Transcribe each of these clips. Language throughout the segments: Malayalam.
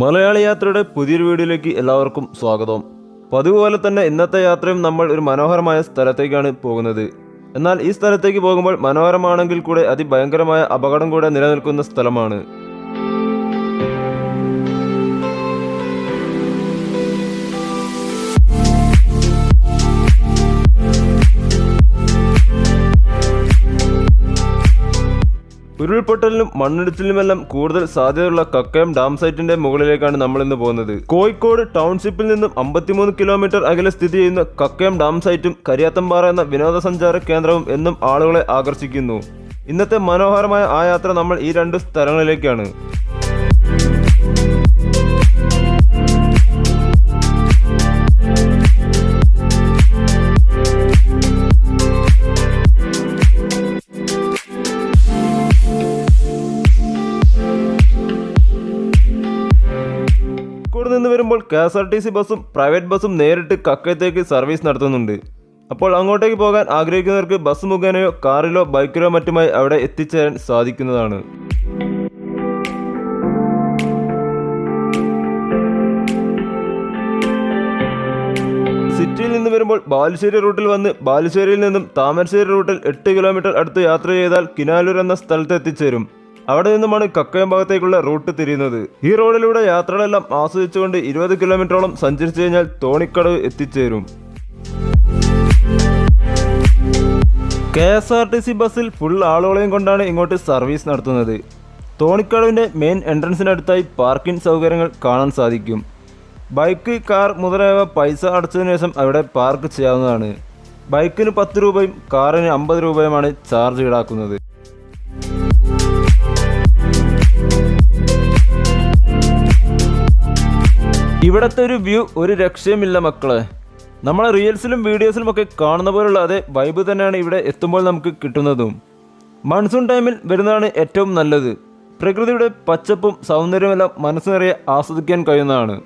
മലയാളി യാത്രയുടെ പുതിയൊരു വീഡിയോയിലേക്ക് എല്ലാവർക്കും സ്വാഗതം. പതിവ് പോലെ തന്നെ ഇന്നത്തെ യാത്രയും നമ്മൾ ഒരു മനോഹരമായ സ്ഥലത്തേക്കാണ് പോകുന്നത്. എന്നാൽ ഈ സ്ഥലത്തേക്ക് പോകുമ്പോൾ മനോഹരമാണെങ്കിൽ കൂടെ അതിഭയങ്കരമായ അപകടം കൂടെ നിലനിൽക്കുന്ന സ്ഥലമാണ്. ഉരുൾപൊട്ടലിനും മണ്ണിടിച്ചിലുമെല്ലാം കൂടുതൽ സാധ്യതയുള്ള കക്കയം ഡാം സൈറ്റിന്റെ മുകളിലേക്കാണ് നമ്മൾ ഇന്ന് പോകുന്നത്. കോഴിക്കോട് ടൗൺഷിപ്പിൽ നിന്നും അമ്പത്തിമൂന്ന് കിലോമീറ്റർ അകലെ സ്ഥിതി ചെയ്യുന്ന കക്കയം ഡാം സൈറ്റും കരിയാത്തമ്പാറ എന്ന വിനോദസഞ്ചാര കേന്ദ്രവും എന്നും ആളുകളെ ആകർഷിക്കുന്നു. ഇന്നത്തെ മനോഹരമായ ആ യാത്ര നമ്മൾ ഈ രണ്ട് സ്ഥലങ്ങളിലേക്കാണ്. നിന്ന് K S R T C ബസ്സും പ്രൈവറ്റ് ബസ്സും നേരിട്ട് കക്കയത്തേക്ക് സർവീസ് നടത്തുന്നുണ്ട്. അപ്പോൾ അങ്ങോട്ടേക്ക് പോകാൻ ആഗ്രഹിക്കുന്നവർക്ക് ബസ് മുഖേനയോ കാറിലോ ബൈക്കിലോ മറ്റുമായി അവിടെ എത്തിച്ചേരാൻ സാധിക്കുന്നതാണ്. സിറ്റിയിൽ നിന്ന് വരുമ്പോൾ ബാലുശ്ശേരി റൂട്ടിൽ വന്ന് ബാലുശ്ശേരിയിൽ നിന്നും താമരശ്ശേരി റൂട്ടിൽ എട്ട് കിലോമീറ്റർ അടുത്ത് യാത്ര ചെയ്താൽ കിനാലൂർ എന്ന സ്ഥലത്ത് എത്തിച്ചേരും. അവിടെ നിന്നുമാണ് കക്കയം ഭാഗത്തേക്കുള്ള റൂട്ട് തിരിയുന്നത്. ഈ റോഡിലൂടെ യാത്രകളെല്ലാം ആസ്വദിച്ചുകൊണ്ട് ഇരുപത് കിലോമീറ്ററോളം സഞ്ചരിച്ചു കഴിഞ്ഞാൽ തോണിക്കടവ് എത്തിച്ചേരും. K S R T C ബസ്സിൽ ഫുൾ ആളുകളെയും കൊണ്ടാണ് ഇങ്ങോട്ട് സർവീസ് നടത്തുന്നത്. തോണിക്കടവിന്റെ മെയിൻ എൻട്രൻസിനടുത്തായി പാർക്കിംഗ് സൗകര്യങ്ങൾ കാണാൻ സാധിക്കും. ബൈക്ക് കാർ മുതലായവ പൈസ അടച്ചതിനു ശേഷം അവിടെ പാർക്ക് ചെയ്യാവുന്നതാണ്. ബൈക്കിന് പത്ത് രൂപയും കാറിന് അമ്പത് രൂപയുമാണ് ചാർജ് ഈടാക്കുന്നത്. ഇവിടത്തെ ഒരു വ്യൂ ഒരു രക്ഷയുമില്ല മക്കളെ. നമ്മളെ റീൽസിലും വീഡിയോസിലും ഒക്കെ കാണുന്ന പോലുള്ള അതേ വൈബ് തന്നെയാണ് ഇവിടെ എത്തുമ്പോൾ നമുക്ക് കിട്ടുന്നതും. മൺസൂൺ ടൈമിൽ വരുന്നതാണ് ഏറ്റവും നല്ലത്. പ്രകൃതിയുടെ പച്ചപ്പും സൗന്ദര്യമെല്ലാം മനസ്സ് നിറയെ ആസ്വദിക്കാൻ കഴിയുന്നതാണ്.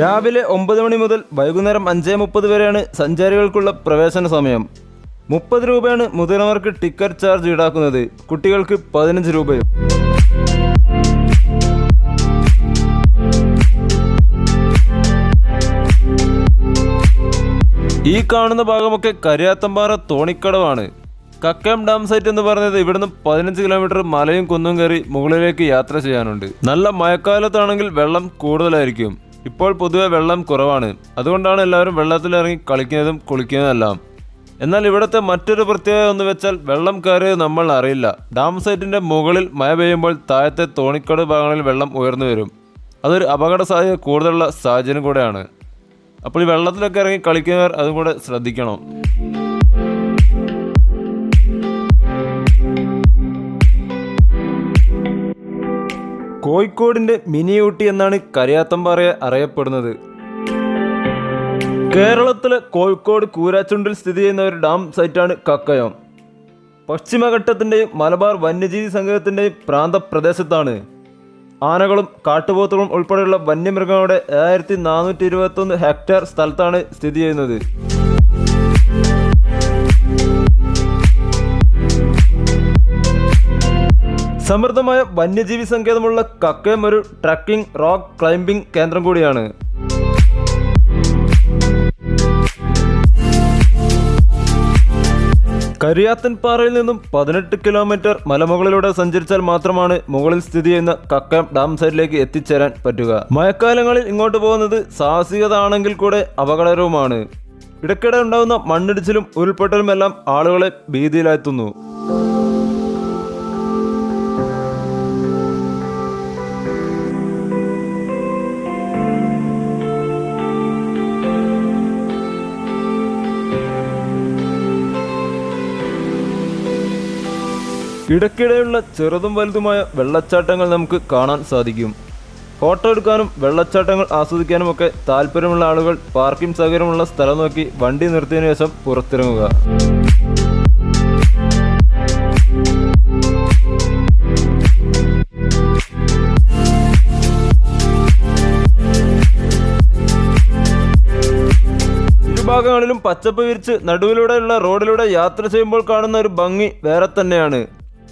രാവിലെ ഒമ്പത് മണി മുതൽ വൈകുന്നേരം അഞ്ചേ മുപ്പത് വരെയാണ് സഞ്ചാരികൾക്കുള്ള പ്രവേശന സമയം. മുപ്പത് രൂപയാണ് മുതിർന്നവർക്ക് ടിക്കറ്റ് ചാർജ് ഈടാക്കുന്നത്. കുട്ടികൾക്ക് പതിനഞ്ച് രൂപയും. ഈ കാണുന്ന ഭാഗമൊക്കെ കരിയാത്തമ്പാറ തോണിക്കടവാണ്. കക്കയം ഡാം സൈറ്റ് എന്ന് പറയുന്നത് ഇവിടുന്ന് പതിനഞ്ച് കിലോമീറ്റർ മലയും കുന്നും കയറി മുകളിലേക്ക് യാത്ര ചെയ്യാനുണ്ട്. നല്ല മഴക്കാലത്താണെങ്കിൽ വെള്ളം കൂടുതലായിരിക്കും. ഇപ്പോൾ പൊതുവെ വെള്ളം കുറവാണ്. അതുകൊണ്ടാണ് എല്ലാവരും വെള്ളത്തിലിറങ്ങി കളിക്കുന്നതും കുളിക്കുന്നതെല്ലാം എന്നാൽ ഇവിടുത്തെ മറ്റൊരു പ്രത്യേകത എന്ന് വെച്ചാൽ വെള്ളം കയറിയത് നമ്മൾ അറിയില്ല. ഡാം സൈറ്റിന്റെ മുകളിൽ മഴ പെയ്യുമ്പോൾ താഴത്തെ തോണിക്കട് ഭാഗങ്ങളിൽ വെള്ളം ഉയർന്നു വരും. അതൊരു അപകട സാധ്യത കൂടുതലുള്ള സാഹചര്യം കൂടെയാണ്. അപ്പോൾ ഈ വെള്ളത്തിലൊക്കെ ഇറങ്ങി കളിക്കുന്നവർ അതും കൂടെ ശ്രദ്ധിക്കണം. കോഴിക്കോടിന്റെ മിനി ഊട്ടി എന്നാണ് കരിയാത്തമ്പാറയെ അറിയപ്പെടുന്നത്. കേരളത്തിലെ കോഴിക്കോട് കൂരാച്ചുണ്ടിൽ സ്ഥിതി ചെയ്യുന്ന ഒരു ഡാം സൈറ്റാണ് കക്കയം. പശ്ചിമഘട്ടത്തിന്റെയും മലബാർ വന്യജീവി സംഘത്തിന്റെയും പ്രാന്തപ്രദേശത്താണ്. ആനകളും കാട്ടുപോത്തുകളും ഉൾപ്പെടെയുള്ള വന്യമൃഗങ്ങളുടെ ഏഴായിരത്തി നാനൂറ്റി ഇരുപത്തൊന്ന് ഹെക്ടർ സ്ഥലത്താണ് സ്ഥിതി ചെയ്യുന്നത്. സമൃദ്ധമായ വന്യജീവി സങ്കേതമുള്ള കക്കയം ഒരു ട്രക്കിംഗ് റോക്ക് ക്ലൈംബിംഗ് കേന്ദ്രം കൂടിയാണ്. കരിയാത്തൻ പാറയിൽ നിന്നും പതിനെട്ട് കിലോമീറ്റർ മലമുകളിലൂടെ സഞ്ചരിച്ചാൽ മാത്രമാണ് മുകളിൽ സ്ഥിതി ചെയ്യുന്ന കക്കയം ഡാം സൈഡിലേക്ക് എത്തിച്ചേരാൻ പറ്റുക. മഴക്കാലങ്ങളിൽ ഇങ്ങോട്ട് പോകുന്നത് സാഹസികത ആണെങ്കിൽ കൂടെ അപകടകരവുമാണ്. ഇടയ്ക്കിടെ ഉണ്ടാകുന്ന മണ്ണിടിച്ചിലും ഉരുൾപൊട്ടലുമെല്ലാം ആളുകളെ ഭീതിയിലാഴ്ത്തുന്നു. ഇടയ്ക്കിടെയുള്ള ചെറുതും വലുതുമായ വെള്ളച്ചാട്ടങ്ങൾ നമുക്ക് കാണാൻ സാധിക്കും. ഫോട്ടോ എടുക്കാനും വെള്ളച്ചാട്ടങ്ങൾ ആസ്വദിക്കാനും ഒക്കെ താല്പര്യമുള്ള ആളുകൾ പാർക്കിംഗ് സൗകര്യമുള്ള സ്ഥലം നോക്കി വണ്ടി നിർത്തിയതിനു ശേഷം പുറത്തിറങ്ങുക. ഇരുഭാഗങ്ങളിലും ചുറ്റിലും പച്ചപ്പ് വിരിച്ച് നടുവിലൂടെയുള്ള റോഡിലൂടെ യാത്ര ചെയ്യുമ്പോൾ കാണുന്ന ഒരു ഭംഗി വേറെ തന്നെയാണ്.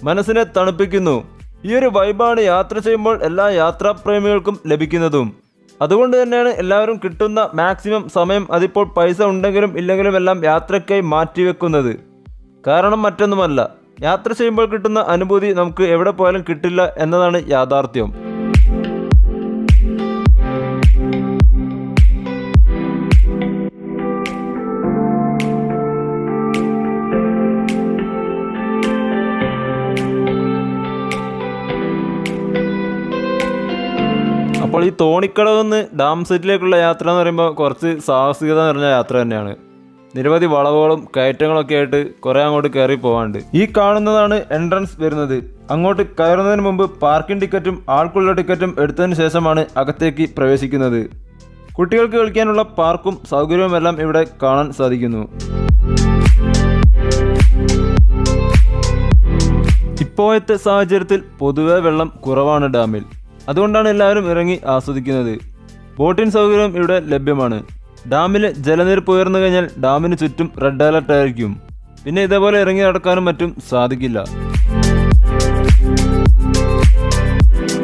മനസ്സിനെ തണുപ്പിക്കുന്നു. ഈ ഒരു വൈബാണ് യാത്ര ചെയ്യുമ്പോൾ എല്ലാ യാത്രാപ്രേമികൾക്കും ലഭിക്കുന്നതും. അതുകൊണ്ട് തന്നെയാണ് എല്ലാവരും കിട്ടുന്ന മാക്സിമം സമയം അതിപ്പോൾ പൈസ ഉണ്ടെങ്കിലും ഇല്ലെങ്കിലും എല്ലാം യാത്രയ്ക്കായി മാറ്റിവെക്കുന്നത്. കാരണം മറ്റൊന്നുമല്ല. യാത്ര ചെയ്യുമ്പോൾ കിട്ടുന്ന അനുഭൂതി നമുക്ക് എവിടെ പോയാലും കിട്ടില്ല എന്നതാണ് യാഥാർത്ഥ്യം. ഈ തോണിക്കടവ് നിന്ന് ഡാം സെറ്റിലേക്കുള്ള യാത്ര എന്ന് പറയുമ്പോൾ കുറച്ച് സാഹസികത നിറഞ്ഞ യാത്ര തന്നെയാണ്. നിരവധി വളവുകളും കയറ്റങ്ങളൊക്കെ ആയിട്ട് കുറേ അങ്ങോട്ട് കയറി പോകാണ്ട് ഈ കാണുന്നതാണ് എൻട്രൻസ് വരുന്നത്. അങ്ങോട്ട് കയറുന്നതിന് മുമ്പ് പാർക്കിംഗ് ടിക്കറ്റും ആൾക്കുള്ള ടിക്കറ്റും എടുത്തതിന് ശേഷമാണ് അകത്തേക്ക് പ്രവേശിക്കുന്നത്. കുട്ടികൾക്ക് കളിക്കാനുള്ള പാർക്കും സൗകര്യവുമെല്ലാം ഇവിടെ കാണാൻ സാധിക്കുന്നു. ഇപ്പോഴത്തെ സാഹചര്യത്തിൽ പൊതുവെ വെള്ളം കുറവാണ് ഡാമിൽ. അതുകൊണ്ടാണ് എല്ലാവരും ഇറങ്ങി ആസ്വദിക്കുന്നത്. ബോട്ടിംഗ് സൗകര്യം ഇവിടെ ലഭ്യമാണ്. ഡാമിലെ ജലനിരപ്പ് ഉയർന്നു കഴിഞ്ഞാൽ ഡാമിന് ചുറ്റും റെഡ് അലർട്ട് ആയിരിക്കും. പിന്നെ ഇതേപോലെ ഇറങ്ങി നടക്കാനും മറ്റും സാധിക്കില്ല.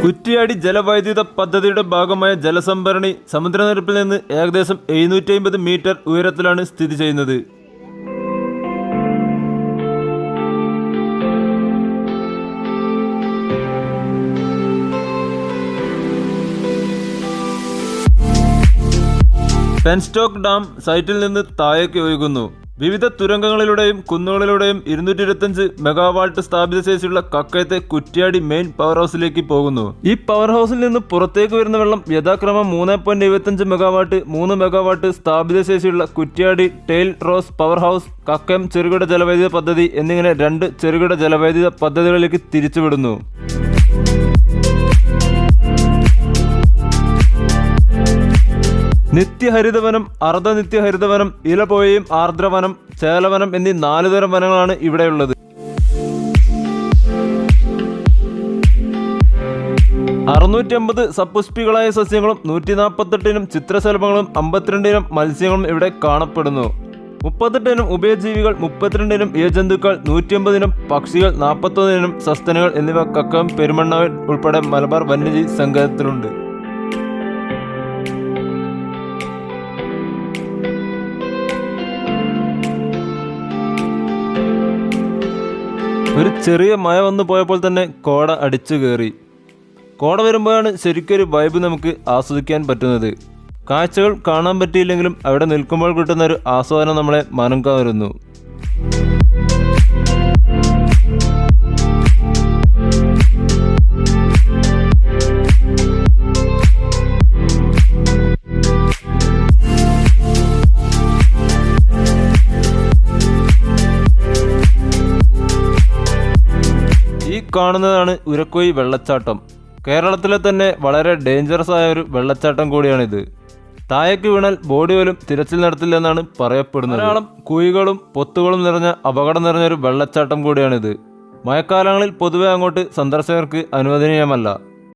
കുറ്റിയാടി ജലവൈദ്യുത പദ്ധതിയുടെ ഭാഗമായ ജലസംഭരണി സമുദ്രനിരപ്പിൽ നിന്ന് ഏകദേശം എഴുന്നൂറ്റി മീറ്റർ ഉയരത്തിലാണ് സ്ഥിതി ചെയ്യുന്നത്. പെൻസ്റ്റോക്ക് ഡാം സൈറ്റിൽ നിന്ന് താഴേക്ക് ഒഴുകുന്നു. വിവിധ തുരങ്കങ്ങളിലൂടെയും കുന്നുകളിലൂടെയും ഇരുന്നൂറ്റി ഇരുപത്തഞ്ച് മെഗാവാൾട്ട് സ്ഥാപിത ശേഷിയുള്ള കക്കയത്തെ കുറ്റ്യാടി മെയിൻ പവർ ഹൗസിലേക്ക് പോകുന്നു. ഈ പവർ ഹൗസിൽ നിന്ന് പുറത്തേക്ക് വരുന്ന വെള്ളം യഥാക്രമം മൂന്ന് പോയിന്റ് എഴുപത്തഞ്ച് മെഗാവാട്ട് മൂന്ന് മെഗാവാട്ട് സ്ഥാപിത ശേഷിയുള്ള Kuttiady tail race power house Kakkayam ചെറുകിട ജലവൈദ്യുത പദ്ധതി എന്നിങ്ങനെ രണ്ട് ചെറുകിട ജലവൈദ്യുത പദ്ധതികളിലേക്ക് തിരിച്ചുവിടുന്നു. നിത്യഹരിതവനം അർദ്ധനിത്യഹരിതവനം ഇലപോയയും ആർദ്രവനം ചേലവനം എന്നീ നാല് തരം വനങ്ങളാണ് ഇവിടെയുള്ളത്. അറുന്നൂറ്റി അമ്പത് സപ്പുഷ്പികളായ സസ്യങ്ങളും നൂറ്റി നാൽപ്പത്തെട്ടിനും ചിത്രശലഭങ്ങളും അമ്പത്തിരണ്ടിനും മത്സ്യങ്ങളും ഇവിടെ കാണപ്പെടുന്നു. മുപ്പത്തെട്ടിനും ഉഭയജീവികൾ മുപ്പത്തിരണ്ടിനും ഇഴജന്തുക്കൾ നൂറ്റിയമ്പതിനും പക്ഷികൾ നാൽപ്പത്തൊന്നിനും സസ്തനുകൾ എന്നിവ കക്കം പെരുമണ്ണാവിൽ ഉൾപ്പെടെ മലബാർ വന്യജീവി സംഘത്തിലുണ്ട് ഒരു ചെറിയ മഴ വന്നു പോയപ്പോൾ തന്നെ കോട അടിച്ചു കയറി. കോട വരുമ്പോഴാണ് ശരിക്കൊരു വൈബ് നമുക്ക് ആസ്വദിക്കാൻ പറ്റുന്നത്. കാഴ്ചകൾ കാണാൻ പറ്റിയില്ലെങ്കിലും അവിടെ നിൽക്കുമ്പോൾ കിട്ടുന്ന ഒരു ആസ്വാദനം നമ്മളെ മനം കവരുന്നു കാണുന്നതാണ് ഉരക്കോയി വെള്ളച്ചാട്ടം. കേരളത്തിലെ തന്നെ വളരെ ഡേഞ്ചറസ് ആയ ഒരു വെള്ളച്ചാട്ടം കൂടിയാണിത്. താഴേക്ക് വീണാൽ ബോഡി പോലും തിരച്ചിൽ നടത്തില്ലെന്നാണ് പറയപ്പെടുന്നത്. ധാരാളം കുഴികളും പൊത്തുകളും നിറഞ്ഞ അപകടം നിറഞ്ഞ ഒരു വെള്ളച്ചാട്ടം കൂടിയാണിത്. മഴക്കാലങ്ങളിൽ പൊതുവെ അങ്ങോട്ട് സന്ദർശകർക്ക് അനുവദനീയമല്ല.